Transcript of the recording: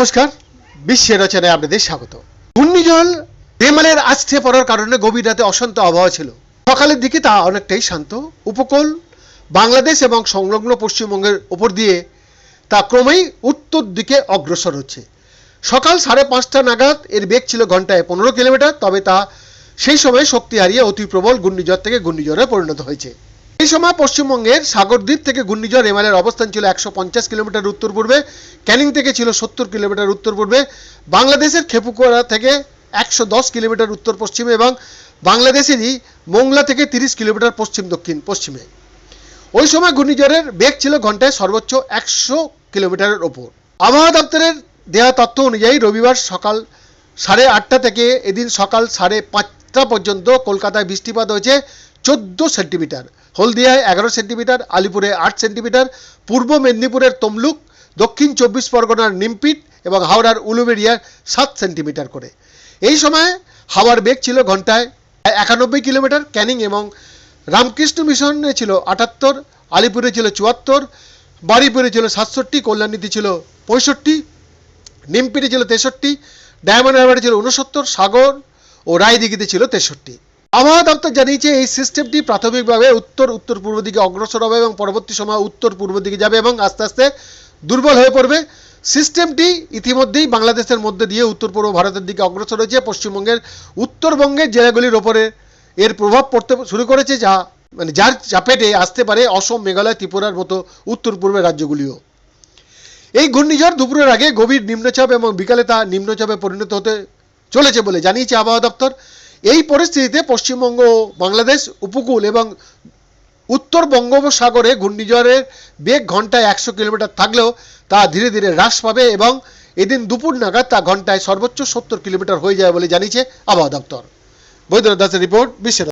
নমস্কার, বিশ্বের রচনায় আপনাদের স্বাগত। ঘূর্ণিঝড় রেমালের আস্থে পড়ার কারণে গভীর রাতে অশান্ত আবহাওয়া ছিল। সকালের দিকে তা অনেকটাই শান্ত, উপকূল, বাংলাদেশ এবং সংলগ্ন পশ্চিমবঙ্গের ওপর দিয়ে তা ক্রমেই উত্তর দিকে অগ্রসর হচ্ছে। সকাল সাড়ে পাঁচটা নাগাদ এর বেগ ছিল ঘন্টায় পনেরো কিলোমিটার, তবে তা সেই সময় শক্তি হারিয়ে অতি প্রবল ঘূর্ণিঝড় থেকে ঘূর্ণিঝড়ে পরিণত হয়েছে। এই সময় পশ্চিমবঙ্গের সাগরদ্বীপ থেকে ঘূর্ণিঝড় রেমালের অবস্থান ছিল একশো পঞ্চাশ কিলোমিটার উত্তর পূর্বে, ক্যানিং থেকে ছিল সত্তর কিলোমিটার উত্তর পূর্বে, বাংলাদেশের খেপুকোড়া থেকে একশো দশ কিলোমিটার উত্তর পশ্চিমে এবং বাংলাদেশেরই মোংলা থেকে তিরিশ কিলোমিটার পশ্চিম দক্ষিণ পশ্চিমে। ওই সময় ঘূর্ণিঝড়ের বেগ ছিল ঘন্টায় সর্বোচ্চ একশো কিলোমিটারের ওপর। আবহাওয়া দপ্তরের দেওয়া তথ্য অনুযায়ী রবিবার সকাল সাড়ে আটটা থেকে এদিন সকাল সাড়ে পাঁচটা পর্যন্ত কলকাতায় বৃষ্টিপাত হয়েছে চোদ্দ সেন্টিমিটার। হলদিয়ায় এগারো সেন্টিমিটার, আলিপুরে আট সেন্টিমিটার, পূর্ব মেদিনীপুরের তমলুক, দক্ষিণ চব্বিশ পরগনার নিমপিট এবং হাওড়ার উলুবেড়িয়ায় সাত সেন্টিমিটার করে। এই সময় হাওয়ার বেগ ছিল ঘন্টায় একানব্বই কিলোমিটার ক্যানিং এবং রামকৃষ্ণ মিশনে ছিল আটাত্তর, আলিপুরে ছিল চুয়াত্তর বাড়িপুরে ছিল সাতষট্টি, কল্যাণীতে ছিল পঁয়ষট্টি, নিমপিটে ছিল তেষট্টি, ডায়মন্ড হারবারে ছিল উনসত্তর সাগর ও রায়দিঘিতে ছিল তেষট্টি। আবহাওয়া দপ্তর জানিয়েছে, এই সিস্টেমটি প্রাথমিকভাবে উত্তর উত্তর পূর্ব দিকে অগ্রসর হবে এবং পরবর্তী সময় উত্তর পূর্ব দিকে যাবে এবং আস্তে আস্তে দুর্বল হয়ে পড়বে। সিস্টেমটি ইতিমধ্যেই বাংলাদেশের মধ্যে দিয়ে উত্তর পূর্ব ভারতের দিকে অগ্রসর হয়েছে। পশ্চিমবঙ্গের উত্তরবঙ্গের জেলাগুলির ওপরে এর প্রভাব পড়তে শুরু করেছে, যা মানে যার চাপেটে আসতে পারে অসম, মেঘালয়, ত্রিপুরার মতো উত্তর পূর্বের রাজ্যগুলিও। এই ঘূর্ণিঝড় দুপুরের আগে গভীর নিম্নচাপ এবং বিকালে তা নিম্নচাপে পরিণত হতে চলেছে বলে জানিয়েছে আবহাওয়া দপ্তর। এই পরিস্থিতিতে পশ্চিমবঙ্গ, বাংলাদেশ, উপকূল এবং উত্তর বঙ্গোপসাগরে ঘূর্ণিঝড়ের বেগ ঘন্টায় একশো কিলোমিটার থাকলেও তা ধীরে ধীরে হ্রাস পাবে এবং এদিন দুপুর নাগাদ তা ঘন্টায় সর্বোচ্চ সত্তর কিলোমিটার হয়ে যায় বলে জানিয়েছে আবহাওয়া দপ্তর। বৈদ্যনাথ দাসের রিপোর্ট বিশ্বের